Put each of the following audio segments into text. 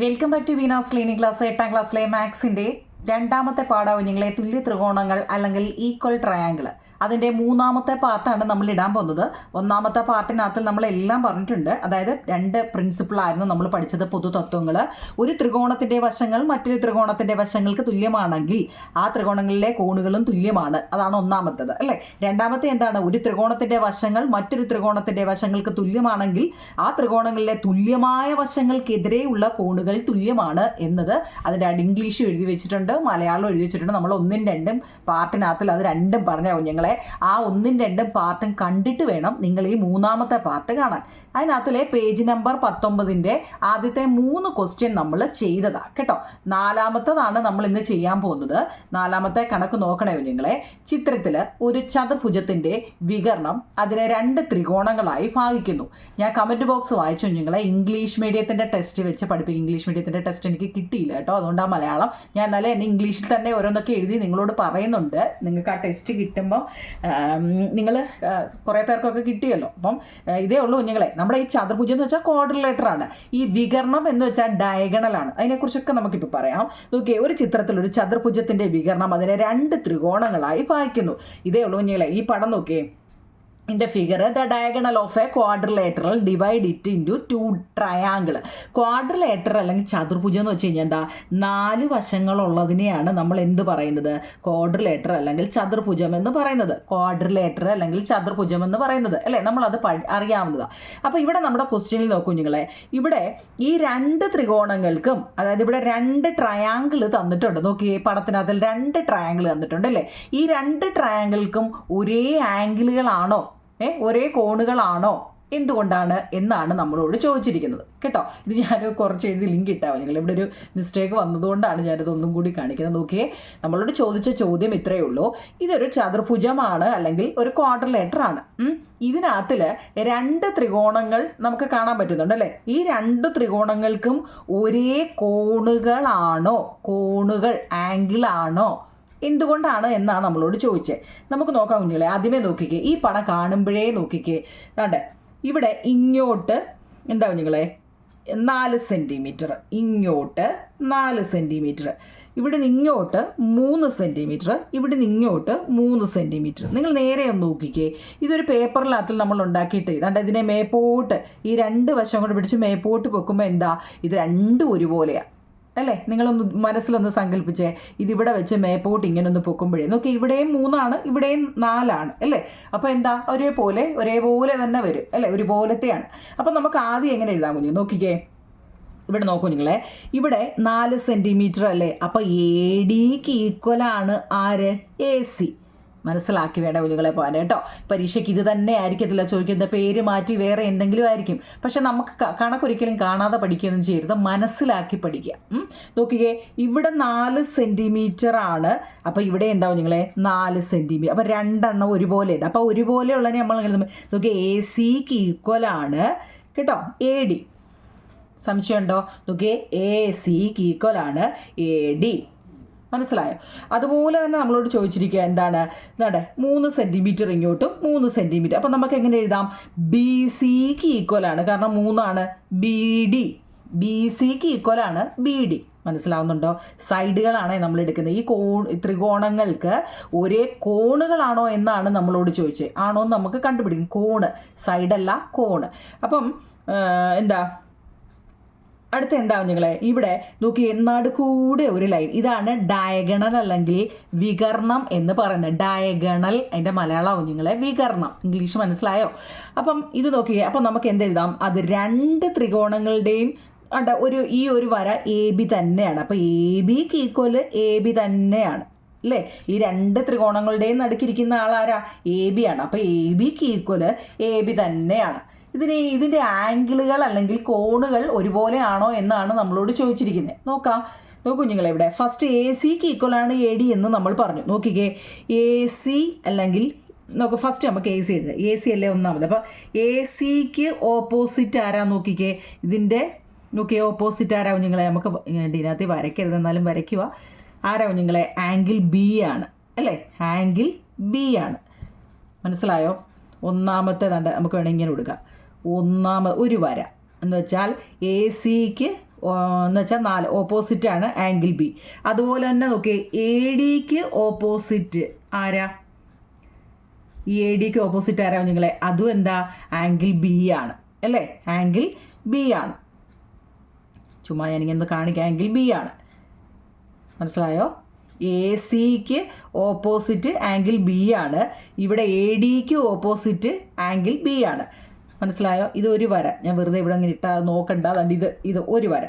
Welcome back to Veena's ലീനി class എട്ടാം ക്ലാസ്സിലെ മാത്സിന്റെ രണ്ടാമത്തെ പാഠാവും നിങ്ങളെ തുല്യ ത്രികോണങ്ങൾ അല്ലെങ്കിൽ ഈക്വൽ ട്രയാങ്കിൾ അതിന്റെ മൂന്നാമത്തെ പാർട്ടാണ് നമ്മൾ ഇടാൻ പോകുന്നത്. ഒന്നാമത്തെ പാർട്ടിനകത്ത് നമ്മളെല്ലാം പറഞ്ഞിട്ടുണ്ട്. അതായത് രണ്ട് പ്രിൻസിപ്പിളായിരുന്നു നമ്മൾ പഠിച്ചത് പൊതുതത്വങ്ങൾ. ഒരു ത്രികോണത്തിന്റെ വശങ്ങൾ മറ്റൊരു ത്രികോണത്തിന്റെ വശങ്ങൾക്ക് തുല്യമാണെങ്കിൽ ആ ത്രികോണങ്ങളിലെ കോണുകളും തുല്യമാണ്. അതാണ് ഒന്നാമത്തത് അല്ലേ? രണ്ടാമത്തെ എന്താണ്? ഒരു ത്രികോണത്തിന്റെ വശങ്ങൾ മറ്റൊരു ത്രികോണത്തിന്റെ വശങ്ങൾക്ക് തുല്യമാണെങ്കിൽ ആ ത്രികോണങ്ങളിലെ തുല്യമായ വശങ്ങൾക്കെതിരെയുള്ള കോണുകൾ തുല്യമാണ് എന്നത് അതിന്റെ ഇംഗ്ലീഷും എഴുതി വെച്ചിട്ടുണ്ട് മലയാളം എഴുതി വെച്ചിട്ടുണ്ട്. നമ്മൾ ഒന്നും രണ്ടും പാർട്ടിനകത്തിൽ അത് രണ്ടും പറഞ്ഞ കുഞ്ഞുങ്ങളെ ആ ഒന്നും രണ്ടും പാർട്ടും കണ്ടിട്ട് വേണം നിങ്ങൾ ഈ മൂന്നാമത്തെ പാർട്ട് കാണാൻ. അതിനകത്തിലെ പേജ് നമ്പർ പത്തൊമ്പതിന്റെ ആദ്യത്തെ മൂന്ന് ക്വസ്റ്റ്യൻ നമ്മൾ ചെയ്തതാ. കേട്ടോ? നാലാമത്തതാണ് നമ്മൾ ഇന്ന് ചെയ്യാൻ പോകുന്നത്. നാലാമത്തെ കണക്ക് നോക്കണേ കുഞ്ഞുങ്ങളെ ചിത്രത്തിൽ ഒരു ചതുഭുജത്തിന്റെ വികരണം അതിനെ രണ്ട് ത്രികോണങ്ങളായി ഭാഗിക്കുന്നു. ഞാൻ കമന്റ് ബോക്സ് വായിച്ചു. കുഞ്ഞുങ്ങളെ ഇംഗ്ലീഷ് മീഡിയത്തിന്റെ ടെസ്റ്റ് വെച്ച് പഠിപ്പിക്കും. ഇംഗ്ലീഷ് മീഡിയത്തിന്റെ ടെസ്റ്റ് എനിക്ക് കിട്ടിയില്ല കേട്ടോ. അതുകൊണ്ട് ആ മലയാളം. ഞാൻ എന്നാലും എന്നെ ഇംഗ്ലീഷിൽ തന്നെ ഓരോന്നൊക്കെ എഴുതി നിങ്ങളോട് പറയുന്നുണ്ട്. നിങ്ങൾക്ക് ആ ടെസ്റ്റ് കിട്ടുമ്പം നിങ്ങൾ കുറേ പേർക്കൊക്കെ കിട്ടിയല്ലോ. അപ്പം ഇതേ ഉള്ളൂ കുഞ്ഞുങ്ങളെ. നമ്മുടെ ഈ ചതുർഭുജം എന്ന് വെച്ചാൽ ക്വാഡ്രിലേറ്റർ ആണ്. ഈ വികരണം എന്ന് വെച്ചാൽ ഡയഗണലാണ് അതിനെക്കുറിച്ചൊക്കെ നമുക്കിപ്പോൾ പറയാം. നോക്കിയേ ഒരു ചിത്രത്തിൽ ഒരു ചതുർഭുജത്തിന്റെ വികരണം അതിനെ രണ്ട് ത്രികോണങ്ങളായി വായിക്കുന്നു ഇതേ ഉള്ളൂ കുഞ്ഞുങ്ങളെ. ഈ പടം നോക്കിയേ. In figure the diagonal of a quadrilateral divide it into two triangle quadrilateral അല്ലെങ്കിൽ ചതുർഭുജം എന്ന് വെച്ച് കഴിഞ്ഞാൽ എന്താ? നാല് വശങ്ങളുള്ളതിനെയാണ് നമ്മൾ എന്ത് പറയുന്നത്? ക്വാഡ്രിലേറ്റർ അല്ലെങ്കിൽ ചതുർഭുജം എന്ന് പറയുന്നത്. ക്വാഡ്രിലേറ്റർ അല്ലെങ്കിൽ ചതുർഭുജം എന്ന് പറയുന്നത്. അല്ലേ? നമ്മളത് പഠി അറിയാവുന്നതാണ് അപ്പോൾ ഇവിടെ നമ്മുടെ ക്വസ്റ്റ്യനിൽ നോക്കൂ കുഞ്ഞുങ്ങളെ ഇവിടെ ഈ രണ്ട് ത്രികോണങ്ങൾക്കും അതായത് ഇവിടെ രണ്ട് ട്രയാങ്കിൾ തന്നിട്ടുണ്ട്. നോക്കിയേ പടത്തിനകത്തിൽ രണ്ട് ട്രയാങ്കിൾ തന്നിട്ടുണ്ട് അല്ലേ? ഈ രണ്ട് ട്രയാങ്കിൾക്കും ഒരേ ആംഗിളുകളാണോ ഏ ഒരേ കോണുകളാണോ? എന്തുകൊണ്ടാണ് എന്നാണ് നമ്മളോട് ചോദിച്ചിരിക്കുന്നത്. കേട്ടോ? ഇത് ഞാൻ കുറച്ച് എഴുതി ലിങ്ക് ഇട്ടാവും നിങ്ങൾ ഇവിടെ ഒരു മിസ്റ്റേക്ക് വന്നതുകൊണ്ടാണ് ഞാനിത് ഒന്നും കൂടി കാണിക്കുന്നത്. നോക്കിയേ നമ്മളോട് ചോദിച്ച ചോദ്യം ഇത്രയേ ഉള്ളൂ. ഇതൊരു ചതുർഭുജമാണ് അല്ലെങ്കിൽ ഒരു ക്വാർട്ടർ ലെറ്റർ ആണ്. ഇതിനകത്തിൽ രണ്ട് ത്രികോണങ്ങൾ നമുക്ക് കാണാൻ പറ്റുന്നുണ്ട് അല്ലേ? ഈ രണ്ട് ത്രികോണങ്ങൾക്കും ഒരേ കോണുകളാണോ? കോണുകൾ ആംഗിളാണോ എന്തുകൊണ്ടാണ് എന്നാണ് നമ്മളോട് ചോദിച്ചത് നമുക്ക് നോക്കാം കുഞ്ഞുങ്ങളെ ആദ്യമേ നോക്കിക്കേ. ഈ പടം കാണുമ്പോഴേ നോക്കിക്കേ. അതെ ഇവിടെ ഇങ്ങോട്ട് എന്താ കുഞ്ഞുങ്ങളെ? നാല് സെന്റിമീറ്റർ ഇങ്ങോട്ട് നാല് സെന്റിമീറ്റർ ഇവിടെ നിന്ന് ഇങ്ങോട്ട് മൂന്ന് സെന്റിമീറ്റർ ഇവിടെ നിന്ന് ഇങ്ങോട്ട് മൂന്ന് സെന്റിമീറ്റർ നിങ്ങൾ നേരെ ഒന്ന് നോക്കിക്കേ. ഇതൊരു പേപ്പറിനകത്തിൽ നമ്മൾ ഉണ്ടാക്കിയിട്ട് ഇതാണ്ട് ഇതിനെ മേപ്പോട്ട് ഈ രണ്ട് വശം കൊണ്ട് പിടിച്ച് മേപ്പോട്ട് പൊക്കുമ്പോൾ എന്താ? ഇത് രണ്ടും ഒരുപോലെയാണ് അല്ലേ? നിങ്ങളൊന്ന് മനസ്സിലൊന്ന് സങ്കല്പിച്ചേ. ഇതിവിടെ വെച്ച് മേപ്പോട്ട് ഇങ്ങനെ ഒന്ന് പൊക്കുമ്പോഴേ. നോക്കി ഇവിടെയും മൂന്നാണ് ഇവിടെയും നാലാണ് അല്ലേ? അപ്പോൾ എന്താ? ഒരേപോലെ ഒരേപോലെ തന്നെ വരും അല്ലേ? ഒരുപോലത്തെയാണ്. അപ്പോൾ നമുക്ക് ആദ്യം എങ്ങനെ എഴുതാൻ കുഞ്ഞു നോക്കിക്കേ. ഇവിടെ നോക്കൂ നിങ്ങളെ. ഇവിടെ നാല് സെന്റിമീറ്റർ അല്ലേ? അപ്പോൾ എ ഡിക്ക് ഈക്വലാണ് ആര്? എ സി മനസ്സിലാക്കി വേണ്ട കുഞ്ഞുങ്ങളെ പോകാൻ കേട്ടോ. പരീക്ഷയ്ക്ക് ഇത് തന്നെ ആയിരിക്കത്തില്ല. ചോദിക്കുന്ന പേര് മാറ്റി വേറെ എന്തെങ്കിലും ആയിരിക്കും. പക്ഷെ നമുക്ക് കണക്കൊരിക്കലും കാണാതെ പഠിക്കുകയൊന്നും ചെയ്യരുത്. മനസ്സിലാക്കി പഠിക്കുക. നോക്കിക്കേ ഇവിടെ നാല് സെന്റിമീറ്റർ ആണ്. അപ്പോൾ ഇവിടെ എന്താവും നിങ്ങളെ? നാല് സെന്റിമീറ്റർ അപ്പോൾ രണ്ടെണ്ണം ഒരുപോലെ ഉണ്ട് അപ്പോൾ ഒരുപോലെയുള്ളതിനെ നമ്മൾ നോക്കിയാൽ നോക്കി എ സിക്ക് ഈക്വൽ ആണ്. കേട്ടോ? എ ഡി സംശയമുണ്ടോ? നോക്കിയേ എ സിക്ക് ഈക്വൽ ആണ്. എ ഡി മനസ്സിലായോ? അതുപോലെ തന്നെ നമ്മളോട് ചോദിച്ചിരിക്കുക എന്താണ്? എന്താണ് മൂന്ന് സെന്റിമീറ്റർ ഇങ്ങോട്ടും മൂന്ന് സെന്റിമീറ്റർ അപ്പം നമുക്ക് എങ്ങനെ എഴുതാം? ബി സിക്ക് ഈക്വൽ ആണ്. കാരണം മൂന്നാണ് ബി ഡി ബി സിക്ക് ഈക്വൽ ആണ് ബി ഡി മനസ്സിലാവുന്നുണ്ടോ? സൈഡുകളാണ് നമ്മൾ എടുക്കുന്നത്. ഈ കോൺ ത്രികോണങ്ങൾക്ക് ഒരേ കോണുകളാണോ എന്നാണ് നമ്മളോട് ചോദിച്ചത്. ആണോ എന്ന് നമുക്ക് കണ്ടുപിടിക്കും. കോണ്. സൈഡല്ല കോണ്. അപ്പം എന്താ? അടുത്ത എന്താ നിങ്ങളെ ഇവിടെ നോക്കി കൂടെ ഒരു ലൈൻ. ഇതാണ് ഡയഗണൽ അല്ലെങ്കിൽ വികർണം എന്ന് പറയുന്നത്. ഡയഗണൽ അതിന്റെ മലയാളമാവും നിങ്ങളെ വികർണം. ഇംഗ്ലീഷ് മനസ്സിലായോ? അപ്പം ഇത് നോക്കിയേ അപ്പം നമുക്ക് എന്തെഴുതാം? അത് രണ്ട് ത്രികോണങ്ങളുടെയും അണ്ട ഒരു ഈ ഒരു വര എ ബി തന്നെയാണ്. അപ്പം എ ബിക്ക് ഈക്വൽ എ ബി തന്നെയാണ്. അല്ലേ? ഈ രണ്ട് ത്രികോണങ്ങളുടെയും നടുക്കിരിക്കുന്ന ആളാരാ? എ ബി ആണ്. അപ്പം എ ബിക്ക് ഈക്വൽ എ ബി തന്നെയാണ്. ഇതിന് ഇതിന്റെ ആംഗിളുകൾ അല്ലെങ്കിൽ കോണുകൾ ഒരുപോലെയാണോ എന്നാണ് നമ്മളോട് ചോദിച്ചിരിക്കുന്നത് നോക്കാം. നോക്കൂ നിങ്ങൾ ഇവിടെ. ഫസ്റ്റ് എ സിക്ക് ഈക്വൽ ആണ് എ ഡി എന്ന് നമ്മൾ പറഞ്ഞു. നോക്കിക്കേ. എ സി അല്ലെങ്കിൽ നോക്ക് ഫസ്റ്റ് നമുക്ക് എ സി എഴുതാം. എ സി അല്ലേ ഒന്നാമത്. അപ്പോൾ എ സിക്ക് ഓപ്പോസിറ്റ് ആരാ നോക്കിക്കേ? ഇതിന്റെ നോക്കിയേ ഓപ്പോസിറ്റ് ആരാ കുഞ്ഞുങ്ങളെ? നമുക്ക് ഇതിനകത്ത് വരയ്ക്കരുത്. എന്നാലും വരയ്ക്കുക. ആരാ കുഞ്ഞുങ്ങളെ? ആംഗിൾ ബി ആണ്. അല്ലേ? ആംഗിൾ ബി ആണ്. മനസ്സിലായോ? ഒന്നാമത്തെ നമുക്ക് വേണമെങ്കിൽ ഇങ്ങനെ കൊടുക്കാം. ഒന്നാമത് ഒരു വര. എന്ന് വെച്ചാൽ എ സിക്ക് എന്ന് വെച്ചാൽ നാല് ഓപ്പോസിറ്റാണ് ആംഗിൾ ബി അതുപോലെ തന്നെ നോക്കി എ ഡിക്ക് ഓപ്പോസിറ്റ് ആരാ? ഈ എ ഡിക്ക് ഓപ്പോസിറ്റ് ആരാ നിങ്ങളെ അതും എന്താ? ആംഗിൾ ബി ആണ്. അല്ലേ? ആംഗിൾ ബി ആണ്. ചുമ്മാ ഞാനിങ്ങനെ കാണിക്കാം. ആംഗിൾ ബി ആണ്. മനസ്സിലായോ? എ സിക്ക് ഓപ്പോസിറ്റ് ആംഗിൾ ബി ആണ്. ഇവിടെ എ ഡിക്ക് ഓപ്പോസിറ്റ് ആംഗിൾ ബി ആണ്. മനസ്സിലായോ? ഇത് ഒരു വര. ഞാൻ വെറുതെ ഇവിടെ ഇങ്ങനെ ഇട്ടാ നോക്കണ്ട. അതുകൊണ്ട് ഇത് ഇത് ഒരു വര.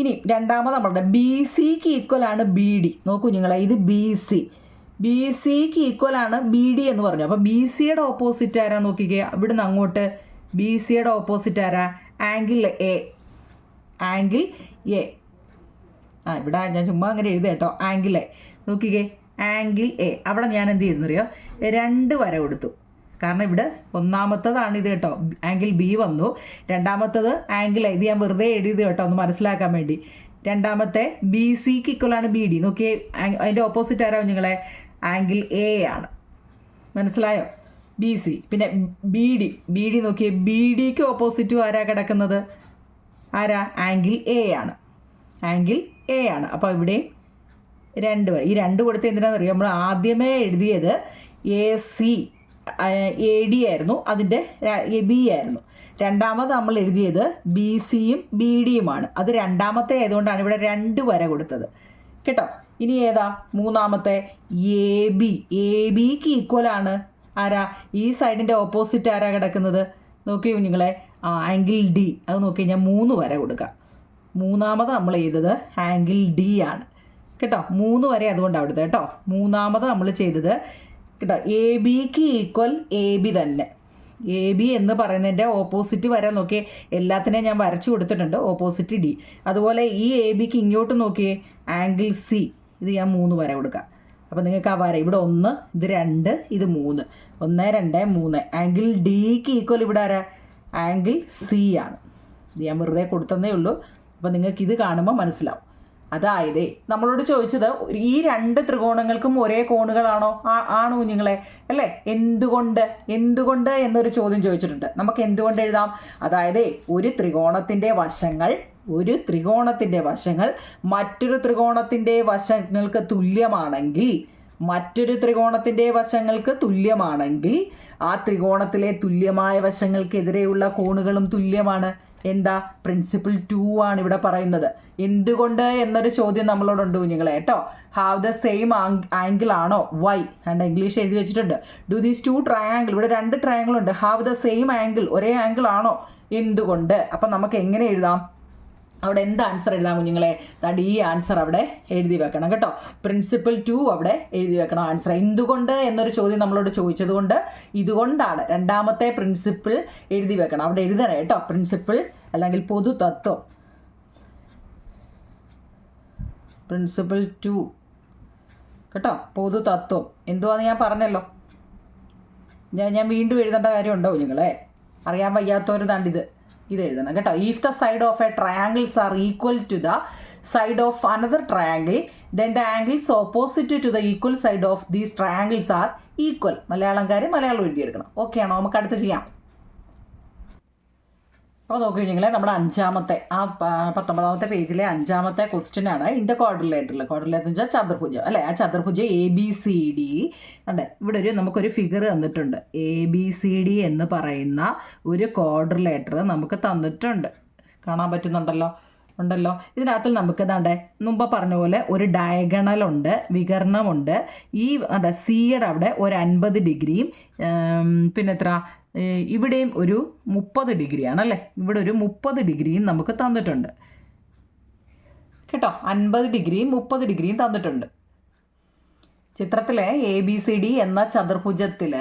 ഇനി രണ്ടാമത് നമ്മളുടെ ബി സിക്ക് ഈക്വൽ ആണ് ബി ഡി നോക്കൂ നിങ്ങളെ ഇത് ബി സി ബി സിക്ക് ഈക്വൽ ആണ് ബി ഡി എന്ന് പറഞ്ഞു. അപ്പോൾ ബി സിയുടെ ഓപ്പോസിറ്റ് ആരാ നോക്കിക്കേ? ഇവിടുന്ന് അങ്ങോട്ട് ബി സിയുടെ ഓപ്പോസിറ്റ് ആരാ? ആംഗിൾ എ ആംഗിൾ എ ആ ഇവിടെ ഞാൻ ചുമ്മാ അങ്ങനെ എഴുതുക കേട്ടോ. ആംഗിൾ എ നോക്കിക്കേ. ആംഗിൾ എ അവിടെ ഞാൻ എന്ത് ചെയ്യുന്നറിയോ? രണ്ട് വര കൊടുത്തു. കാരണം ഇവിടെ ഒന്നാമത്തതാണ് ഇത് കേട്ടോ. ആംഗിൾ ബി വന്നു. രണ്ടാമത്തത് ആംഗിൾ ഇത് ഞാൻ വെറുതെ എഴുതിയത് കേട്ടോ ഒന്ന് മനസ്സിലാക്കാൻ വേണ്ടി. രണ്ടാമത്തെ ബി സിക്ക് ഇക്വലാണ് ബി ഡി. നോക്കിയേ അതിന്റെ ഓപ്പോസിറ്റ് ആരാവും നിങ്ങളെ ആംഗിൾ എ ആണ്. മനസ്സിലായോ? B C. പിന്നെ ബി ഡി. ബി ഡി നോക്കിയേ ബി ഡിക്ക് ഓപ്പോസിറ്റ് ആരാ കിടക്കുന്നത്? ആരാ? ആംഗിൾ എ ആണ്. ആംഗിൾ എ ആണ്. അപ്പോൾ ഇവിടെയും രണ്ട് വരെ. ഈ രണ്ട് കൊടുത്ത് എന്തിനാണെന്നറിയാം? നമ്മൾ ആദ്യമേ എഴുതിയത് എ സി എ ഡി ആയിരുന്നു. അതിന്റെ ബി ആയിരുന്നു. രണ്ടാമത് നമ്മൾ എഴുതിയത് ബി സിയും ബി ഡിയുമാണ് അത് രണ്ടാമത്തെ ആയതുകൊണ്ടാണ് ഇവിടെ രണ്ട് വര കൊടുത്തത്. കേട്ടോ? ഇനി ഏതാ? മൂന്നാമത്തെ എ ബി എ ബിക്ക് ഈക്വലാണ് ആരാ? ഈ സൈഡിന്റെ ഓപ്പോസിറ്റ് ആരാ കിടക്കുന്നത്? നോക്കിയോ നിങ്ങളെ ആംഗിൾ ഡി അത് നോക്കി കഴിഞ്ഞാൽ മൂന്ന് വര കൊടുക്കാം. മൂന്നാമത് നമ്മൾ ചെയ്തത് ആംഗിൾ ഡി ആണ്. കേട്ടോ? മൂന്ന് വരെ അതുകൊണ്ടാണ് അവിടുത്തെ. കേട്ടോ? മൂന്നാമത് നമ്മൾ ചെയ്തത് കേട്ടോ. എ ബിക്ക് ഈക്വൽ എ ബി തന്നെ. എ ബി എന്ന് പറയുന്നതിന്റെ ഓപ്പോസിറ്റ് വരാൻ നോക്കിയേ. എല്ലാത്തിനെയും ഞാൻ വരച്ചു കൊടുത്തിട്ടുണ്ട്. ഓപ്പോസിറ്റ് ഡി അതുപോലെ ഈ എ ബിക്ക് ഇങ്ങോട്ട് നോക്കിയേ. ആംഗിൾ സി ഇത് ഞാൻ മൂന്ന് വര കൊടുക്കാം. അപ്പോൾ നിങ്ങൾക്ക് ആ വര. ഇവിടെ ഒന്ന് ഇത് രണ്ട് ഇത് മൂന്ന്. ഒന്ന് രണ്ട് മൂന്ന്. ആംഗിൾ ഡിക്ക് ഈക്വൽ ഇവിടെ ആരാ? ആംഗിൾ സി ആണ്. ഇത് ഞാൻ വെറുതെ കൊടുത്തതേ ഉള്ളൂ. അപ്പോൾ നിങ്ങൾക്ക് ഇത് കാണുമ്പോൾ മനസ്സിലാവും. അതായത് നമ്മളോട് ചോദിച്ചത് ഈ രണ്ട് ത്രികോണങ്ങൾക്കും ഒരേ കോണുകളാണോ? ആണോ കുഞ്ഞുങ്ങളെ? അല്ലേ? എന്തുകൊണ്ട്? എന്തുകൊണ്ട് എന്നൊരു ചോദ്യം ചോദിച്ചിട്ടുണ്ട്. നമുക്ക് എന്തുകൊണ്ട് എഴുതാം? അതായത് ഒരു ത്രികോണത്തിന്റെ വശങ്ങൾ ഒരു ത്രികോണത്തിന്റെ വശങ്ങൾ മറ്റൊരു ത്രികോണത്തിന്റെ വശങ്ങൾക്ക് തുല്യമാണെങ്കിൽ മറ്റൊരു ത്രികോണത്തിന്റെ വശങ്ങൾക്ക് തുല്യമാണെങ്കിൽ ആ ത്രികോണത്തിലെ തുല്യമായ വശങ്ങൾക്കെതിരെയുള്ള കോണുകളും തുല്യമാണ്. എന്താ? പ്രിൻസിപ്പിൾ ടു ആണ് ഇവിടെ പറയുന്നത്. എന്തുകൊണ്ട് എന്നൊരു ചോദ്യം നമ്മളോടുണ്ട് കുഞ്ഞുങ്ങളെ. കേട്ടോ? ഹാവ് ദ സെയിം ആംഗിൾ ആണോ? വൈ കണ്ട ഇംഗ്ലീഷ് എഴുതി വെച്ചിട്ടുണ്ട്. ഡു ദീസ് ടു ട്രയാങ്കിൾ ഇവിടെ രണ്ട് ട്രയാങ്കിൾ ഉണ്ട്. ഹാവ് ദ സെയിം ആംഗിൾ ഒരേ ആംഗിൾ ആണോ? എന്തുകൊണ്ട്? അപ്പം നമുക്ക് എങ്ങനെ എഴുതാം? അവിടെ എന്ത് ആൻസർ എഴുതാം കുഞ്ഞുങ്ങളെ? തടി ഈ ആൻസർ അവിടെ എഴുതി വെക്കണം കേട്ടോ. പ്രിൻസിപ്പിൾ ടു അവിടെ എഴുതി വെക്കണം ആൻസർ എന്തുകൊണ്ട് എന്നൊരു ചോദ്യം നമ്മളോട് ചോദിച്ചത് കൊണ്ട് ഇതുകൊണ്ടാണ് രണ്ടാമത്തെ പ്രിൻസിപ്പിൾ എഴുതി വെക്കണം. അവിടെ എഴുതണേ കേട്ടോ. പ്രിൻസിപ്പിൾ അല്ലെങ്കിൽ പൊതു തത്വം പ്രിൻസിപ്പിൾ ടു കേട്ടോ. പൊതു തത്വം എന്തുവാന്ന് ഞാൻ പറഞ്ഞല്ലോ. ഞാൻ ഞാൻ വീണ്ടും എഴുതേണ്ട കാര്യമുണ്ടോ നിങ്ങളെ അറിയാൻ വയ്യാത്തവർ ദാണ്ടിത് ഇത് എഴുതണം കേട്ടോ. If the side of a triangles are equal to the side of another triangle then the angles opposite to the equal side of these triangles are equal മലയാളംകാർ Malayalam എഴുതിയെടുക്കണം. ഓക്കെ ആണോ? നമുക്ക് അടുത്ത് ചെയ്യാം. അപ്പോൾ നോക്കി കഴിഞ്ഞാൽ നമ്മുടെ അഞ്ചാമത്തെ ആ പത്തൊമ്പതാമത്തെ പേജിലെ അഞ്ചാമത്തെ ക്വസ്റ്റ്യൻ ആണ് ഇതിന്റെ ക്വാഡ്രിലേറ്ററിൽ ക്വാഡ്രിലേറ്റർ എന്ന് വെച്ചാൽ ചതുർഭുജം അല്ലേ? ആ ചതുർഭുജം എ ബി സി ഡി അതെ ഇവിടെ ഒരു നമുക്കൊരു ഫിഗർ തന്നിട്ടുണ്ട്. എ ബി സി ഡി എന്ന് പറയുന്ന ഒരു ക്വാഡ്രിലേറ്റർ നമുക്ക് തന്നിട്ടുണ്ട്. കാണാൻ പറ്റുന്നുണ്ടല്ലോ? ഉണ്ടല്ലോ? ഇതിനകത്ത് നമുക്ക് ഇതാണ്ടേ മുമ്പ് പറഞ്ഞ പോലെ ഒരു ഡയഗണലുണ്ട് വികരണമുണ്ട് ഈ അതെ സിയുടെ അവിടെ ഒരു അൻപത് ഡിഗ്രിയും പിന്നെ എത്ര? ഇവിടെയും ഒരു മുപ്പത് ഡിഗ്രിയാണ് അല്ലേ? ഇവിടെ ഒരു മുപ്പത് ഡിഗ്രിയും നമുക്ക് തന്നിട്ടുണ്ട്. കേട്ടോ? അൻപത് ഡിഗ്രിയും മുപ്പത് ഡിഗ്രിയും തന്നിട്ടുണ്ട്. ചിത്രത്തിലെ എ ബി സി ഡി എന്ന ചതുർഭുജത്തിൽ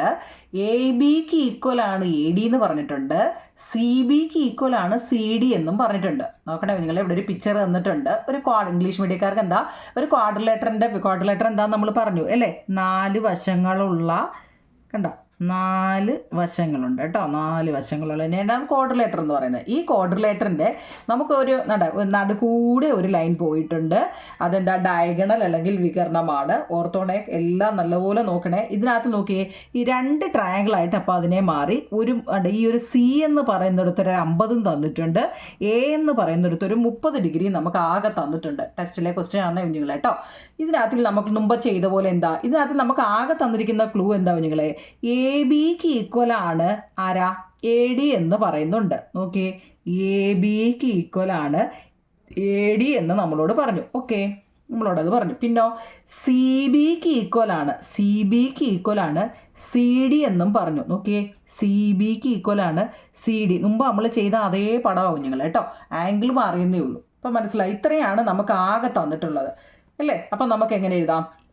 എ ബിക്ക് ഈക്വൽ ആണ് എ ഡി എന്ന് പറഞ്ഞിട്ടുണ്ട്. സി ബിക്ക് ഈക്വൽ ആണ് സി ഡി എന്നും പറഞ്ഞിട്ടുണ്ട്. നോക്കണേ നിങ്ങൾ ഇവിടെ ഒരു പിക്ചർ തന്നിട്ടുണ്ട്. ഒരു ക്വാഡ് ഇംഗ്ലീഷ് മീഡിയക്കാർക്ക് എന്താ? ഒരു ക്വാഡ്രിലേറ്ററിന്റെ ക്വാഡ്രിലേറ്റർ എന്താന്ന് നമ്മൾ പറഞ്ഞു. അല്ലേ? നാല് വശങ്ങളുള്ള കണ്ടോ? നാല് വശങ്ങളുണ്ട് കേട്ടോ. നാല് വശങ്ങളുള്ള തന്നെയാണ് ലെറ്റർ എന്ന് പറയുന്നത്. ഈ ക്വാഡ്രിലേറ്ററിന്റെ നമുക്കൊരു നട നടുക്കൂടെ ഒരു ലൈൻ പോയിട്ടുണ്ട്. അതെന്താ? ഡയഗണൽ അല്ലെങ്കിൽ വികരണമാണ്. ഓർത്തോണെ എല്ലാം നല്ലപോലെ നോക്കണേ. ഇതിനകത്ത് നോക്കിയേ ഈ രണ്ട് ട്രയാങ്കിളായിട്ട് അപ്പോൾ അതിനെ മാറി ഒരു ഈ ഒരു സി എന്ന് പറയുന്നിടത്ത് ഒരു അമ്പതും തന്നിട്ടുണ്ട്. എ എന്ന് പറയുന്നിടത്ത് ഒരു മുപ്പത് ഡിഗ്രി നമുക്ക് ആകെ തന്നിട്ടുണ്ട്. ടെസ്റ്റിലെ ക്വസ്റ്റ്യൻ ആണ് കുഞ്ഞുങ്ങളെ കേട്ടോ. ഇതിനകത്തിൽ നമുക്ക് മുമ്പ് ചെയ്ത പോലെ എന്താ? ഇതിനകത്ത് നമുക്ക് ആകെ തന്നിരിക്കുന്ന ക്ലൂ എന്താ കുഞ്ഞുങ്ങളെ? എ ബിക്ക് ഈക്വൽ ആണ് ആരാ? എ ഡി എന്ന് പറയുന്നുണ്ട്. നോക്കിയേ. എ ബിക്ക് ഈക്വൽ ആണ് എ ഡി എന്ന് നമ്മളോട് പറഞ്ഞു. ഓക്കെ നമ്മളോട് അത് പറഞ്ഞു. പിന്നോ? സി ബിക്ക് ഈക്വൽ ആണ്. സി ബിക്ക് ഈക്വൽ ആണ് സി ഡി എന്നും പറഞ്ഞു. നോക്കിയേ. സി ബിക്ക് ഈക്വൽ ആണ് സി ഡി മുമ്പ് നമ്മൾ ചെയ്ത അതേ പടമാവും ഞങ്ങൾ കേട്ടോ. ആംഗിൾ മാറിയെന്നേ ഉള്ളൂ. അപ്പം മനസ്സിലായി? ഇത്രയാണ് നമുക്ക് ആകെ തന്നിട്ടുള്ളത്. അല്ലേ? അപ്പം നമുക്ക് എങ്ങനെ എഴുതാം?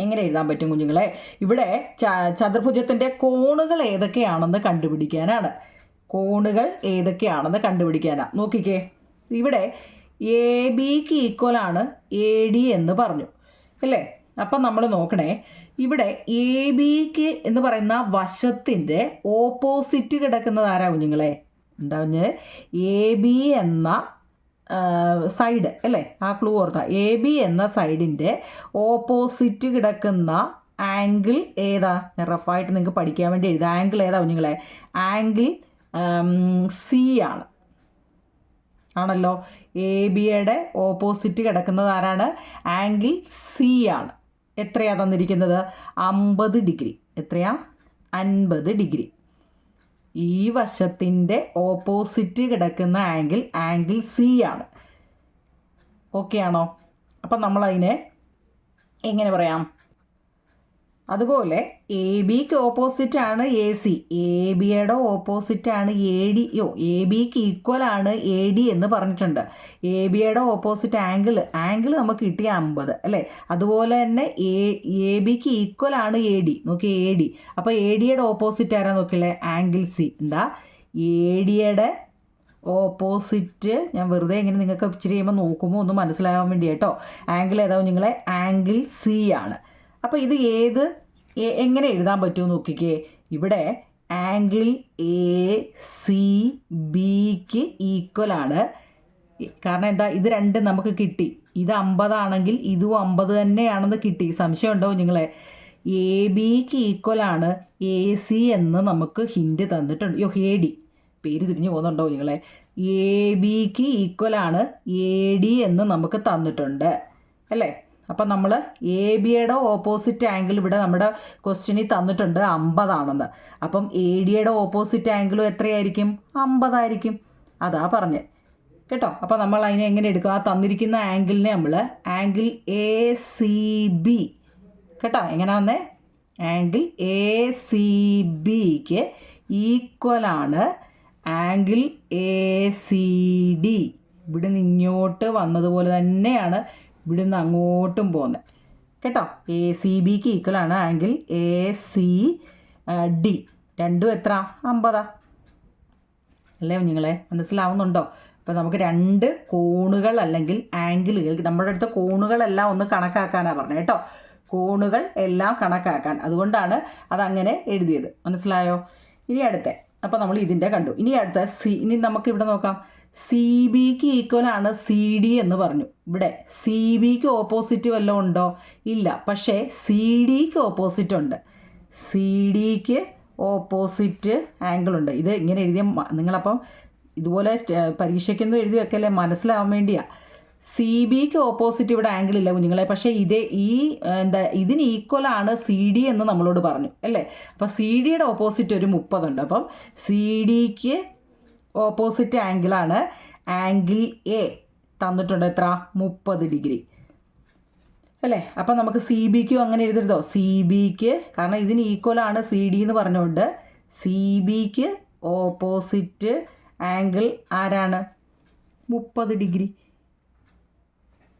എങ്ങനെ എഴുതാൻ പറ്റും കുഞ്ഞുങ്ങളെ? ഇവിടെ ചതുർഭുജത്തിന്റെ കോണുകൾ ഏതൊക്കെയാണെന്ന് കണ്ടുപിടിക്കാനാണ്. കോണുകൾ ഏതൊക്കെയാണെന്ന് കണ്ടുപിടിക്കാനാണ് നോക്കിക്കേ. ഇവിടെ എ ബിക്ക് ഈക്വൽ ആണ് എ ഡി എന്ന് പറഞ്ഞു. അല്ലേ? അപ്പം നമ്മൾ നോക്കണേ. ഇവിടെ എ ബിക്ക് എന്ന് പറയുന്ന വശത്തിന്റെ ഓപ്പോസിറ്റ് കിടക്കുന്നതാരാ കുഞ്ഞുങ്ങളെ? എന്താ പറഞ്ഞത് എ ബി എന്ന സൈഡ് അല്ലേ? ആ ക്ലൂ ഓർത്ത. എ ബി എന്ന സൈഡിന്റെ ഓപ്പോസിറ്റ് കിടക്കുന്ന ആംഗിൾ ഏതാ? റഫായിട്ട് നിങ്ങൾക്ക് പഠിക്കാൻ വേണ്ടി എഴുതാം. ആംഗിൾ ഏതാ കുഞ്ഞുങ്ങളെ? ആംഗിൾ സി ആണ്. ആണല്ലോ? എ ബിയുടെ ഓപ്പോസിറ്റ് കിടക്കുന്നത് ആരാണ്? ആംഗിൾ സി ആണ്. എത്രയാ തന്നിരിക്കുന്നത്? അമ്പത് ഡിഗ്രി. എത്രയാ? അൻപത് ഡിഗ്രി. ഈ വശത്തിന്റെ ഓപ്പോസിറ്റ് കിടക്കുന്ന ആംഗിൾ ആംഗിൾ സി ആണ്. ഓക്കെ ആണോ? അപ്പം നമ്മളതിനെ എങ്ങനെ പറയാം? അതുപോലെ എ ബിക്ക് ഓപ്പോസിറ്റ് ആണ് എ സി എ ബിയുടെ ഓപ്പോസിറ്റ് ആണ് എ ഡി യോ എ ബിക്ക് ഈക്വൽ ആണ് എ ഡി എന്ന് പറഞ്ഞിട്ടുണ്ട്. എ ബിയുടെ ഓപ്പോസിറ്റ് ആംഗിൾ ആംഗിൾ നമുക്ക് കിട്ടിയ അമ്പത് അല്ലേ? അതുപോലെ തന്നെ എ എ ബിക്ക് ഈക്വൽ ആണ് എ ഡി നോക്കി എ ഡി അപ്പോൾ എ ഡിയുടെ ഓപ്പോസിറ്റ് ആരാ നോക്കില്ലേ ആംഗിൾ സി എന്താ? എ ഡിയുടെ ഓപ്പോസിറ്റ് ഞാൻ വെറുതെ ഇങ്ങനെ നിങ്ങൾക്ക് ഇച്ചിരി ചെയ്യുമ്പോൾ നോക്കുമ്പോൾ ഒന്ന് മനസ്സിലാകാൻ വേണ്ടി കേട്ടോ ആംഗിൾ ഏതാവും നിങ്ങളെ? ആംഗിൾ സി ആണ്. അപ്പോൾ ഇത് ഏത്? എങ്ങനെ എഴുതാൻ പറ്റുമെന്ന് നോക്കിക്കേ. ഇവിടെ ആംഗിൾ എ സി ബിക്ക് ഈക്വൽ ആണ്. കാരണം എന്താ? ഇത് രണ്ട് നമുക്ക് കിട്ടി. ഇത് അമ്പതാണെങ്കിൽ ഇതും അമ്പത് തന്നെയാണെന്ന് കിട്ടി. സംശയം ഉണ്ടോ നിങ്ങളെ? എ ബിക്ക് ഈക്വൽ ആണ്. എ സി എന്ന് നമുക്ക് ഹിൻഡ് തന്നിട്ടുണ്ട്. യോ എ ഡി. പേര് തിരിഞ്ഞു പോകുന്നുണ്ടോ നിങ്ങളെ? എ ബിക്ക് ഈക്വൽ ആണ്. എ ഡി എന്ന് നമുക്ക് തന്നിട്ടുണ്ട്. അല്ലേ? അപ്പം നമ്മൾ എ ബിയുടെ ഓപ്പോസിറ്റ് ആംഗിൾ ഇവിടെ നമ്മുടെ ക്വസ്റ്റ്യനിൽ തന്നിട്ടുണ്ട് അമ്പതാണെന്ന്. അപ്പം എ ഡിയുടെ ഓപ്പോസിറ്റ് ആംഗിളും എത്രയായിരിക്കും? അമ്പതായിരിക്കും. അതാ പറഞ്ഞത് കേട്ടോ? അപ്പോൾ നമ്മൾ അതിനെ എങ്ങനെ എടുക്കും? ആ തന്നിരിക്കുന്ന ആംഗിളിനെ നമ്മൾ ആംഗിൾ എ സി ബി കേട്ടോ? എങ്ങനെ വന്നേ? ആംഗിൾ എ സി ബിക്ക് ഈക്വലാണ് ആംഗിൾ എ സി ഡി ഇവിടുന്ന് ഇങ്ങോട്ട് വന്നതുപോലെ തന്നെയാണ് ഇവിടുന്ന് അങ്ങോട്ടും പോകുന്നത് കേട്ടോ? എ സി ബിക്ക് ഈക്വലാണ് ആംഗിൾ എ സി ഡി രണ്ടും എത്ര? അമ്പതാ. അല്ലേ നിങ്ങളെ മനസ്സിലാവുന്നുണ്ടോ? അപ്പോൾ നമുക്ക് രണ്ട് കോണുകൾ അല്ലെങ്കിൽ ആംഗിളുകൾ നമ്മുടെ അടുത്ത കോണുകളെല്ലാം ഒന്ന് കണക്കാക്കാനാണ് പറഞ്ഞത് കേട്ടോ. കോണുകൾ എല്ലാം കണക്കാക്കാൻ. അതുകൊണ്ടാണ് അതങ്ങനെ എഴുതിയത്. മനസ്സിലായോ? ഇനി അടുത്ത. അപ്പോൾ നമ്മൾ ഇതിന്റെ കണ്ടു. ഇനി അടുത്ത സി ഇനി നമുക്ക് ഇവിടെ നോക്കാം. സി ബിക്ക് ഈക്വൽ ആണ് സി ഡി എന്ന് പറഞ്ഞു. ഇവിടെ സി ബിക്ക് ഓപ്പോസിറ്റ് വല്ലതും ഉണ്ടോ? ഇല്ല. പക്ഷേ സി ഡിക്ക് ഓപ്പോസിറ്റ് ഉണ്ട്. സി ഡിക്ക് ഓപ്പോസിറ്റ് ആംഗിൾ ഉണ്ട്. ഇത് ഇങ്ങനെ എഴുതിയ നിങ്ങളപ്പം ഇതുപോലെ പരീക്ഷയ്ക്കൊന്നും എഴുതി വെക്കല്ലേ? മനസ്സിലാവാൻ വേണ്ടിയാണ് സി ബിക്ക് ഓപ്പോസിറ്റ് ഇവിടെ ആംഗിൾ ഇല്ല കുഞ്ഞുങ്ങളെ. പക്ഷേ ഇതേ ഈ എന്താ ഇതിന് ഈക്വൽ ആണ് സി ഡി എന്ന് നമ്മളോട് പറഞ്ഞു. അല്ലേ? അപ്പോൾ സി ഡിയുടെ ഓപ്പോസിറ്റ് ഒരു മുപ്പതുണ്ട്. അപ്പം സി ഡിക്ക് ഓപ്പോസിറ്റ് ആംഗിളാണ് ആംഗിൾ എ തന്നിട്ടുണ്ട് എത്ര? മുപ്പത് ഡിഗ്രി. അല്ലേ? അപ്പം നമുക്ക് സി ബിക്കും അങ്ങനെ എഴുതരുതോ? സി ബിക്ക് കാരണം ഇതിന് ഈക്വൽ ആണ് സി ഡി എന്ന് പറഞ്ഞുകൊണ്ട്. സി ബിക്ക് ഓപ്പോസിറ്റ് ആംഗിൾ ആരാണ്? മുപ്പത് ഡിഗ്രി.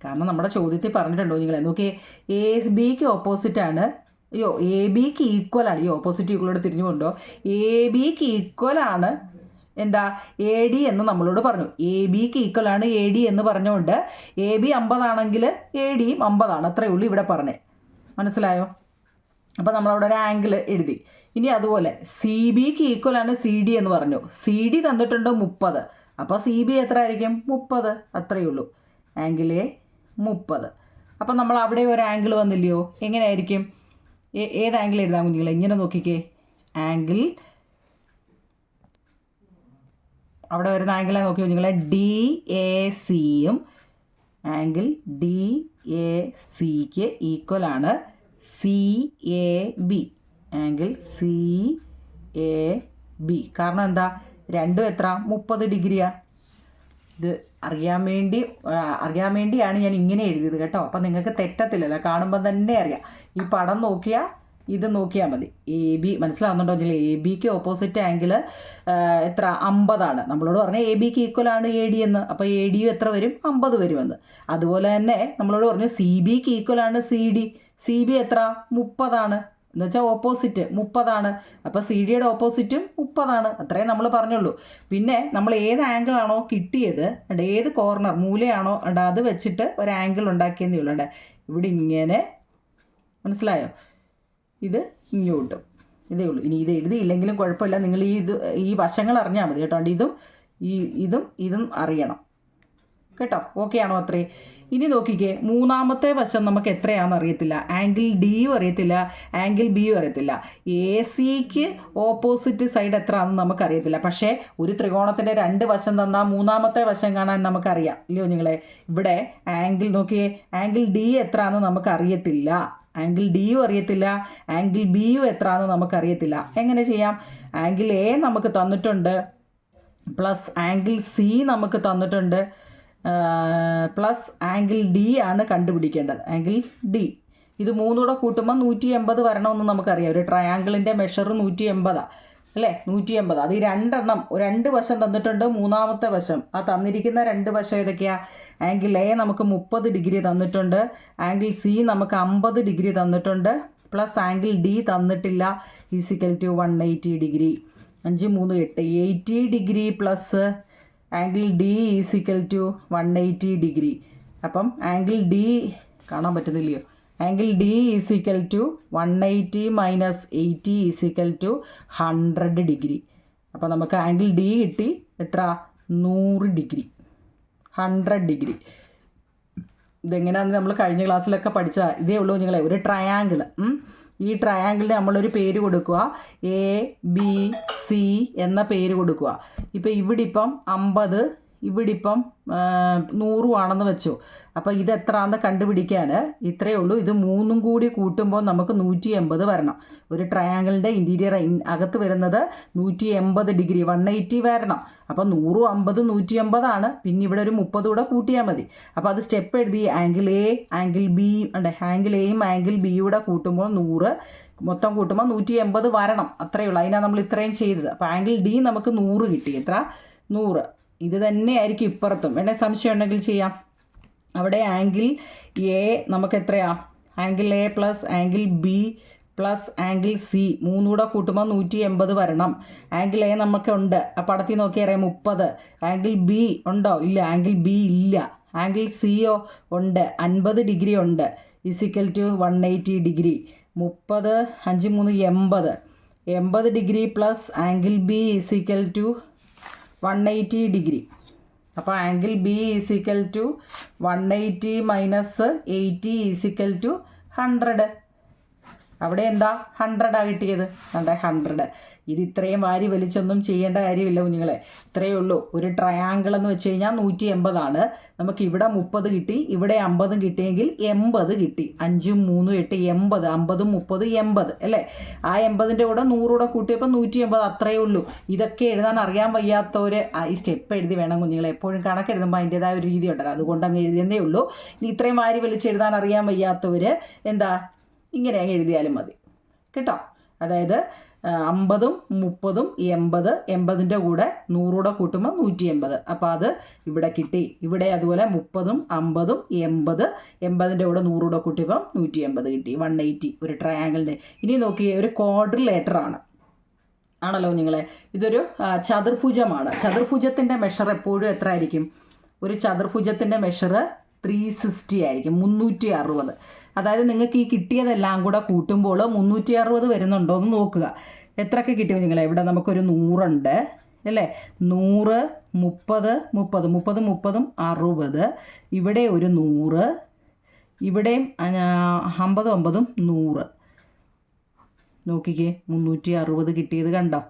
കാരണം നമ്മുടെ ചോദ്യത്തിൽ പറഞ്ഞിട്ടുണ്ടോ നിങ്ങൾ നോക്കിയേ എ ബിക്ക് ഓപ്പോസിറ്റ് ആണ്. അയ്യോ എ ബിക്ക് ഈക്വൽ ആണ്. ഈ ഓപ്പോസിറ്റ് ഈക്വലോട് തിരിഞ്ഞു കൊണ്ടോ എ ബിക്ക് ഈക്വൽ ആണ്. എന്താ എ ഡി എന്ന് നമ്മളോട് പറഞ്ഞു. എ ബിക്ക് ഈക്വൽ ആണ് എ ഡി എന്ന് പറഞ്ഞുകൊണ്ട് എ ബി അമ്പതാണെങ്കിൽ എ ഡിയും അമ്പതാണ്. അത്രയേ ഉള്ളൂ ഇവിടെ പറഞ്ഞേ. മനസ്സിലായോ? അപ്പോൾ നമ്മളവിടെ ഒരു ആംഗിൾ എഴുതി. ഇനി അതുപോലെ സി ബിക്ക് ഈക്വൽ ആണ് സി ഡി എന്ന് പറഞ്ഞു. സി ഡി തന്നിട്ടുണ്ട് മുപ്പത്. അപ്പോൾ സി ബി എത്ര ആയിരിക്കും മുപ്പത്. അത്രയേ ഉള്ളൂ. ആംഗിൾ എ മുപ്പത്. അപ്പം നമ്മൾ അവിടെ ഒരു ആംഗിൾ വന്നില്ലയോ? എങ്ങനെയായിരിക്കും? ഏത് ആംഗിൾ എഴുതാം കുഞ്ഞുങ്ങളെ? ഇങ്ങനെ നോക്കിക്കേ. ആംഗിൾ അവിടെ വരുന്ന ആംഗിളെ നോക്കി കുഞ്ഞുങ്ങളെ ഡി എ സിയും ആംഗിൾ ഡി എ സിക്ക് ആണ് C A B angle C A B കാരണം എന്താ? രണ്ടും എത്ര? മുപ്പത് ഡിഗ്രിയാ. ഇത് അറിയാൻ വേണ്ടി അറിയാൻ വേണ്ടിയാണ് ഞാൻ ഇങ്ങനെ എഴുതിയത് കേട്ടോ. അപ്പം നിങ്ങൾക്ക് തെറ്റത്തില്ലല്ലോ. കാണുമ്പോൾ തന്നെ അറിയാം. ഈ പടം നോക്കിയാൽ ഇത് നോക്കിയാൽ മതി. എ ബി മനസ്സിലാവുന്നുണ്ടോ വെച്ചാൽ എ ബിക്ക് ഓപ്പോസിറ്റ് ആംഗിൾ എത്ര? അമ്പതാണ്. നമ്മളോട് പറഞ്ഞ എ ബിക്ക് ഈക്വൽ ആണ് എ ഡി എന്ന്. അപ്പോൾ എ ഡി എത്ര വരും? അമ്പത് വരുമെന്ന്. അതുപോലെ തന്നെ നമ്മളോട് പറഞ്ഞു സി ബിക്ക് ഈക്വൽ ആണ് സി ഡി. സി ബി എത്ര? മുപ്പതാണ്. എന്ന് വെച്ചാൽ ഓപ്പോസിറ്റ് മുപ്പതാണ്. അപ്പോൾ സി ഡിയുടെ ഓപ്പോസിറ്റും മുപ്പതാണ്. അത്രേ നമ്മൾ പറഞ്ഞുള്ളൂ. പിന്നെ നമ്മൾ ഏത് ആംഗിളാണോ കിട്ടിയത് അണ്ട് ഏത് കോർണർ മൂലയാണോ അത് വെച്ചിട്ട് ഒരു ആംഗിൾ ഉണ്ടാക്കിയെന്നേ ഉള്ളൂ. ഇവിടെ ഇങ്ങനെ മനസ്സിലായോ? ഇത് ഇങ്ങോട്ടും. ഇതേ ഉള്ളൂ. ഇനി ഇത് എഴുതിയില്ലെങ്കിലും കുഴപ്പമില്ല. നിങ്ങൾ ഈ ഇത് ഈ വശങ്ങൾ അറിഞ്ഞാൽ മതി കേട്ടോ. ഇതും ഈ ഇതും ഇതും അറിയണം. കേട്ടോ? ഓക്കെ ആണോ അത്രേ? ഇനി നോക്കിക്കേ. മൂന്നാമത്തെ വശം നമുക്ക് എത്രയാണെന്ന് അറിയത്തില്ല. ആംഗിൾ ഡിയും അറിയത്തില്ല. ആംഗിൾ ബിയും അറിയത്തില്ല. എ സിക്ക് ഓപ്പോസിറ്റ് സൈഡ് എത്രയാണെന്ന് നമുക്കറിയത്തില്ല. പക്ഷേ ഒരു ത്രികോണത്തിന്റെ രണ്ട് വശം തന്നാൽ മൂന്നാമത്തെ വശം കാണാൻ നമുക്കറിയാം. ഇല്ലയോ നിങ്ങളെ? ഇവിടെ ആംഗിൾ നോക്കിയേ. ആംഗിൾ ഡി എത്രയാണെന്ന് നമുക്കറിയത്തില്ല. ആംഗിൾ ഡിയും അറിയത്തില്ല ആംഗിൾ ബിയും എത്രയാണെന്ന് നമുക്കറിയത്തില്ല. എങ്ങനെ ചെയ്യാം? ആംഗിൾ എ നമുക്ക് തന്നിട്ടുണ്ട് പ്ലസ് ആംഗിൾ സി നമുക്ക് തന്നിട്ടുണ്ട് പ്ലസ് ആംഗിൾ ഡി ആണ് കണ്ടുപിടിക്കേണ്ടത്. Angle D. ഇത് മൂന്നൂടെ കൂട്ടുമ്പോൾ നൂറ്റി എൺപത് വരണമെന്ന് നമുക്കറിയാം. ഒരു ട്രയാങ്കിളിന്റെ മെഷർ നൂറ്റി എൺപതാണ് അല്ലേ? നൂറ്റി എൺപത് അത് ഈ രണ്ടെണ്ണം രണ്ട് വശം തന്നിട്ടുണ്ട് മൂന്നാമത്തെ വശം. ആ തന്നിരിക്കുന്ന രണ്ട് വശം ഏതൊക്കെയാ? ആംഗിൾ എ നമുക്ക് മുപ്പത് ഡിഗ്രി തന്നിട്ടുണ്ട്. ആംഗിൾ സി നമുക്ക് അമ്പത് ഡിഗ്രി തന്നിട്ടുണ്ട്. പ്ലസ് ആംഗിൾ ഡി തന്നിട്ടില്ല. Is equal to one eighty degree. അഞ്ച് മൂന്ന് എട്ട്. Eighty degree plus angle D is equal to one eighty degree. അപ്പം ആംഗിൾ ഡി കാണാൻ പറ്റുന്നില്ലയോ? Angle D is equal to one eighty minus eighty is equal to hundred degree അപ്പോൾ നമുക്ക് angle D കിട്ടി. എത്ര? നൂറ് ഡിഗ്രി. Hundred degree. ഇതെങ്ങനെയാണെന്ന് നമ്മൾ കഴിഞ്ഞ ക്ലാസ്സിലൊക്കെ പഠിച്ച ഇതേ ഉള്ളൂ നിങ്ങളെ ഒരു ട്രയാങ്കിൾ ഈ ട്രയാങ്കിളിന് നമ്മളൊരു പേര് കൊടുക്കുക. എ ബി സി എന്ന പേര് കൊടുക്കുക. ഇപ്പം ഇവിടെ ഇപ്പം അമ്പത് ഇവിടെ ഇപ്പം നൂറുമാണെന്ന് വെച്ചു. അപ്പോൾ ഇത് എത്രയാണെന്ന് കണ്ടുപിടിക്കാൻ ഇത്രയേ ഉള്ളൂ. ഇത് മൂന്നും കൂടി കൂട്ടുമ്പോൾ നമുക്ക് നൂറ്റി എൺപത് വരണം. ഒരു ട്രയാങ്കിളിന്റെ ഇന്റീരിയർ അകത്ത് വരുന്നത് നൂറ്റി എൺപത് ഡിഗ്രി വൺ എയ്റ്റി വരണം. അപ്പോൾ നൂറും അമ്പതും നൂറ്റി എൺപതാണ് പിന്നെ ഇവിടെ ഒരു മുപ്പത് കൂടെ കൂട്ടിയാൽ മതി. അപ്പോൾ അത് സ്റ്റെപ്പ് എഴുതി ആംഗിൾ എ ആംഗിൾ ബി ഉണ്ട് ആംഗിൾ എയും ആംഗിൾ ബി ബിയും കൂട്ടുമ്പോൾ നൂറ്. മൊത്തം കൂട്ടുമ്പോൾ നൂറ്റി എൺപത് വരണം. അത്രയേ ഉള്ളൂ. അതിനാണ് നമ്മൾ ഇത്രയും ചെയ്തത്. അപ്പോൾ ആംഗിൾ ഡി നമുക്ക് നൂറ് കിട്ടി. എത്ര? നൂറ്. ഇത് തന്നെയായിരിക്കും ഇപ്പുറത്തും. വേണേ സംശയം ഉണ്ടെങ്കിൽ ചെയ്യാം. അവിടെ ആംഗിൾ എ നമുക്ക് എത്രയാ? Angle A plus angle B plus angle C. മൂന്നുകൂടെ കൂട്ടുമ്പോൾ നൂറ്റി എൺപത് വരണം. ആംഗിൾ എ നമുക്ക് ഉണ്ട്. ആ പടത്തിൽ നോക്കി അറിയാം മുപ്പത്. ആംഗിൾ ബി ഉണ്ടോ? ഇല്ല. ആംഗിൾ ബി ഇല്ല. ആംഗിൾ സിയോ ഉണ്ട്. അൻപത് ഡിഗ്രി ഉണ്ട്. Is equal to one eighty degree. മുപ്പത് അഞ്ച് മൂന്ന് എൺപത്. എൺപത് degree plus angle B is equal to one eighty degree. അപ്പോൾ angle B is equal to one eighty minus eighty is equal to hundred. അവിടെ എന്താ ഹൺഡ്രഡാണ് കിട്ടിയത്? അതെ ഹൺഡ്രഡ് ഇത് ഇത്രയും വാരി വലിച്ചൊന്നും ചെയ്യേണ്ട കാര്യമില്ല കുഞ്ഞുങ്ങളെ. ഇത്രയേ ഉള്ളൂ. ഒരു ട്രയാങ്കിൾ എന്ന് വെച്ച് കഴിഞ്ഞാൽ നൂറ്റി എൺപതാണ് നമുക്ക് ഇവിടെ മുപ്പത് കിട്ടി ഇവിടെ അമ്പതും കിട്ടിയെങ്കിൽ എൺപത് കിട്ടി. അഞ്ചും മൂന്നും എട്ട് എൺപത് അമ്പതും മുപ്പത് എൺപത് അല്ലേ? ആ എൺപതിന്റെ കൂടെ നൂറൂടെ കൂട്ടിയപ്പോൾ നൂറ്റി എൺപത് അത്രയേ ഉള്ളൂ. ഇതൊക്കെ എഴുതാൻ അറിയാൻ വയ്യാത്തവർ ഈ സ്റ്റെപ്പ് എഴുതി വേണം കുഞ്ഞുങ്ങളെ. എപ്പോഴും കണക്കെഴുതുമ്പോൾ അതിന്റേതായ ഒരു രീതി ഉണ്ടല്ലോ അതുകൊണ്ട് അങ്ങ് എഴുതിയതേ ഉള്ളൂ. ഇനി ഇത്രയും വാരി വലിച്ച് എഴുതാൻ അറിയാൻ വയ്യാത്തവർ എന്താ ഇങ്ങനെ എഴുതിയാലും മതി. കേട്ടോ? അതായത് അമ്പതും മുപ്പതും എൺപത് എൺപതിന്റെ കൂടെ നൂറൂടെ കൂട്ടുമ്പോൾ നൂറ്റി എൺപത് അപ്പോൾ അത് ഇവിടെ കിട്ടി. ഇവിടെ അതുപോലെ മുപ്പതും അമ്പതും എൺപത് എൺപതിന്റെ കൂടെ നൂറൂടെ കൂട്ടിയപ്പം നൂറ്റി എൺപത് കിട്ടി. വൺ എയ്റ്റി ഒരു ട്രയാങ്കിളിന്റെ ഇനി നോക്കിയേ ഒരു ക്വാഡ്രിലേറ്റർ ആണ്. ആണല്ലോ നിങ്ങളെ? ഇതൊരു ചതുർഭുജമാണ്. ചതുർഭുജത്തിന്റെ മെഷർ എപ്പോഴും എത്ര ആയിരിക്കും ഒരു ചതുർഭുജത്തിന്റെ മെഷർ ത്രീ സിക്സ്റ്റി ആയിരിക്കും. മുന്നൂറ്റി അറുപത്. അതായത് നിങ്ങൾക്ക് ഈ കിട്ടിയതെല്ലാം കൂടെ കൂട്ടുമ്പോൾ മുന്നൂറ്റി അറുപത് വരുന്നുണ്ടോ എന്ന് നോക്കുക. എത്രയൊക്കെ കിട്ടിയോ നിങ്ങൾ ഇവിടെ നമുക്കൊരു നൂറുണ്ട് അല്ലേ? നൂറ് മുപ്പത് മുപ്പത്. മുപ്പത് മുപ്പതും അറുപത്. ഇവിടെ ഒരു നൂറ്. ഇവിടെയും അമ്പതും അമ്പതും നൂറ്. നോക്കിക്കേ മുന്നൂറ്റി അറുപത് കിട്ടിയത് കണ്ടോ?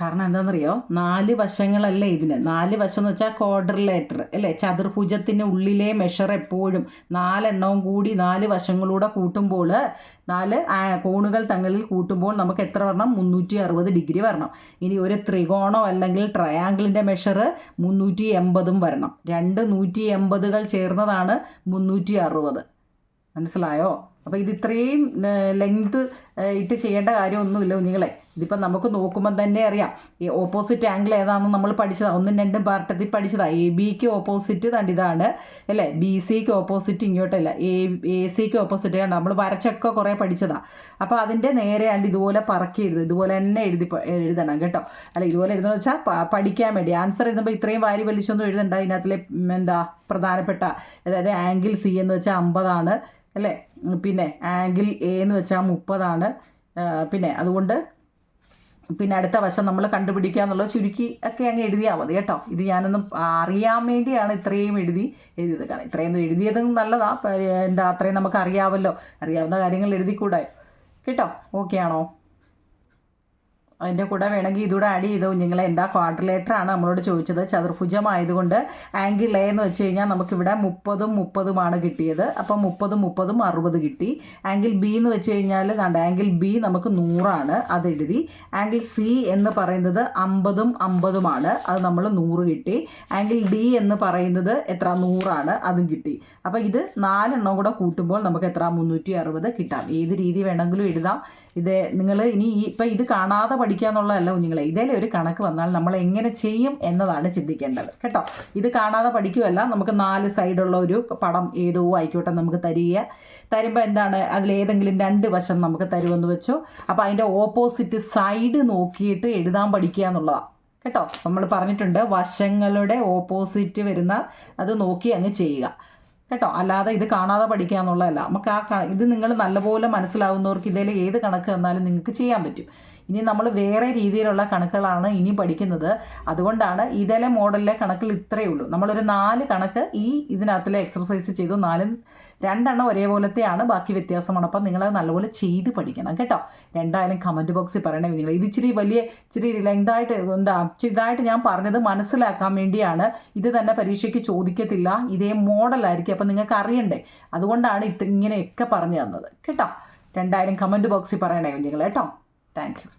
കാരണം എന്താണെന്നറിയോ നാല് വശങ്ങളല്ലേ ഇതിന്. നാല് വശം എന്ന് വെച്ചാൽ ക്വാഡ്രിലേറ്റർ അല്ലേ? ചതുർഭുജത്തിന് ഉള്ളിലെ മെഷർ എപ്പോഴും നാലെണ്ണവും കൂടി നാല് വശങ്ങളൂടെ കൂട്ടുമ്പോൾ നാല് കോണുകൾ തങ്ങളിൽ കൂട്ടുമ്പോൾ നമുക്ക് എത്ര വരണം? മുന്നൂറ്റി അറുപത് ഡിഗ്രി വരണം. ഇനി ഒരു ത്രികോണോ അല്ലെങ്കിൽ ട്രയാങ്കിളിന്റെ മെഷർ മുന്നൂറ്റി എൺപതും വരണം. രണ്ട് നൂറ്റി എൺപതുകൾ ചേർന്നതാണ് മുന്നൂറ്റി അറുപത് മനസ്സിലായോ? അപ്പോൾ ഇത് ഇത്രയും ലെങ്ത് ഇട്ട് ചെയ്യേണ്ട കാര്യമൊന്നുമില്ല കുഞ്ഞുങ്ങളെ. ഇതിപ്പോൾ നമുക്ക് നോക്കുമ്പോൾ തന്നെ അറിയാം. ഈ ഓപ്പോസിറ്റ് ആംഗിൾ ഏതാണെന്ന് നമ്മൾ പഠിച്ചതാണ് ഒന്നും രണ്ടും പാർട്ടത്തിൽ പഠിച്ചതാണ് എ ബിക്ക് ഓപ്പോസിറ്റ് കണ്ട് ഇതാണ്. അല്ലേ? ബി സിക്ക് ഓപ്പോസിറ്റ് ഇങ്ങോട്ടല്ല. എ എ സിക്ക് ഓപ്പോസിറ്റ് കണ്ട് നമ്മൾ വരച്ചൊക്കെ കുറേ പഠിച്ചതാണ് അപ്പോൾ അതിന്റെ നേരെ ഇതുപോലെ പറക്കി എഴുതും. ഇതുപോലെ തന്നെ എഴുതി എഴുതണം കേട്ടോ. അല്ല ഇതുപോലെ എഴുതുന്ന വെച്ചാൽ പഠിക്കാൻ വേണ്ടി. ആൻസർ എഴുതുമ്പോൾ ഇത്രയും വാരി വലിച്ചൊന്നും എഴുതണ്ട. ഇതിനകത്തിലെ എന്താ പ്രധാനപ്പെട്ട അതായത് ആംഗിൾ സി എന്ന് വെച്ചാൽ അമ്പതാണ്. അല്ലേ? പിന്നെ ആംഗിൾ എ എന്ന് വെച്ചാൽ മുപ്പതാണ്. പിന്നെ അതുകൊണ്ട് പിന്നെ അടുത്ത വശം നമ്മൾ കണ്ടുപിടിക്കുക എന്നുള്ളത് ചുരുക്കി ഒക്കെ അങ്ങ് എഴുതിയാൽ മതി കേട്ടോ. ഇത് ഞാനൊന്നും അറിയാൻ വേണ്ടിയാണ് ഇത്രയും എഴുതി എഴുതിയത്. കാരണം ഇത്രയൊന്നും എഴുതിയതും നല്ലതാ. പ- എന്താ അത്രയും നമുക്ക് അറിയാമല്ലോ അറിയാവുന്ന കാര്യങ്ങൾ എഴുതിക്കൂടെ? കേട്ടോ? ഓക്കെ ആണോ? അതിന്റെ കൂടെ വേണമെങ്കിൽ ഇതുകൂടെ ആഡ് ചെയ്തോ. നിങ്ങൾ എന്താ ക്വാഡ്രിലേറ്റർ ആണ് നമ്മളോട് ചോദിച്ചത്. ചതുർഭുജമായതുകൊണ്ട് ആംഗിൾ എ എന്ന് വെച്ച് കഴിഞ്ഞാൽ നമുക്കിവിടെ മുപ്പതും മുപ്പതുമാണ് കിട്ടിയത്. അപ്പം മുപ്പതും മുപ്പതും അറുപത് കിട്ടി. ആംഗിൾ ബി എന്ന് വെച്ച് കഴിഞ്ഞാൽ കണ്ട ആംഗിൾ ബി നമുക്ക് നൂറാണ്. അത് എഴുതി. ആംഗിൾ സി എന്ന് പറയുന്നത് അമ്പതും അമ്പതുമാണ്. അത് നമ്മൾ നൂറ് കിട്ടി. ആംഗിൾ ഡി എന്ന് പറയുന്നത് എത്ര? നൂറാണ്. അതും കിട്ടി. അപ്പോൾ ഇത് നാലെണ്ണം കൂടെ കൂട്ടുമ്പോൾ നമുക്ക് എത്ര? മുന്നൂറ്റി അറുപത് കിട്ടാം. ഏത് രീതി വേണമെങ്കിലും എഴുതാം. ഇത് നിങ്ങൾ ഇനി ഈ ഇപ്പം ഇത് കാണാതെ പഠിക്കുക എന്നുള്ളതല്ല കുഞ്ഞുങ്ങളെ ഇതേലെ ഒരു കണക്ക് വന്നാൽ നമ്മൾ എങ്ങനെ ചെയ്യും എന്നതാണ് ചിന്തിക്കേണ്ടത്. കേട്ടോ? ഇത് കാണാതെ പഠിക്കുമല്ല നമുക്ക് നാല് സൈഡുള്ള ഒരു പടം ഏതോ ആയിക്കോട്ടെ നമുക്ക് തരിക. തരുമ്പോൾ എന്താണ്? അതിലേതെങ്കിലും രണ്ട് വശം നമുക്ക് തരുമെന്ന് വെച്ചു. അപ്പോൾ അതിന്റെ ഓപ്പോസിറ്റ് സൈഡ് നോക്കിയിട്ട് എഴുതാൻ പഠിക്കുക എന്നുള്ളതാണ് കേട്ടോ? നമ്മൾ പറഞ്ഞിട്ടുണ്ട് വശങ്ങളുടെ ഓപ്പോസിറ്റ് വരുന്ന അത് നോക്കി അങ്ങ് ചെയ്യുക. കേട്ടോ? അല്ലാതെ ഇത് കാണാതെ പഠിക്കുക എന്നുള്ളതല്ല. നമുക്ക് ആ ഇത് നിങ്ങൾ നല്ലപോലെ മനസ്സിലാവുന്നവർക്ക് ഇതിൽ ഏത് കണക്ക് തന്നാലും നിങ്ങൾക്ക് ചെയ്യാൻ പറ്റും. ഇനി നമ്മൾ വേറെ രീതിയിലുള്ള കണക്കുകളാണ് ഇനി പഠിക്കുന്നത്. അതുകൊണ്ടാണ് ഇതിലെ മോഡലിലെ കണക്കിൽ ഇത്രയേ ഉള്ളൂ. നമ്മളൊരു നാല് കണക്ക് ഈ ഇതിനകത്തിലെ എക്സർസൈസ് ചെയ്തു. നാലും രണ്ടെണ്ണം ഒരേപോലത്തെയാണ്. ബാക്കി വ്യത്യാസമാണ്. അപ്പം നിങ്ങൾ നല്ലപോലെ ചെയ്ത് പഠിക്കണം കേട്ടോ. രണ്ടായാലും കമന്റ് ബോക്സിൽ പറയണേ നിങ്ങൾ ഇത് ഇച്ചിരി വലിയ ഇച്ചിരി ലെങ്തായിട്ട് എന്താ ഇച്ചിരി ഇതായിട്ട് ഞാൻ പറഞ്ഞത് മനസ്സിലാക്കാൻ വേണ്ടിയാണ്. ഇത് തന്നെ പരീക്ഷയ്ക്ക് ചോദിക്കത്തില്ല. ഇതേ മോഡലായിരിക്കും അപ്പം നിങ്ങൾക്ക് അറിയണ്ടേ? അതുകൊണ്ടാണ് ഇത് ഇങ്ങനെയൊക്കെ പറഞ്ഞു തന്നത്. കേട്ടോ. രണ്ടായാലും കമന്റ് ബോക്സിൽ പറയണേ കുഞ്ഞുങ്ങൾ കേട്ടോ. Thank you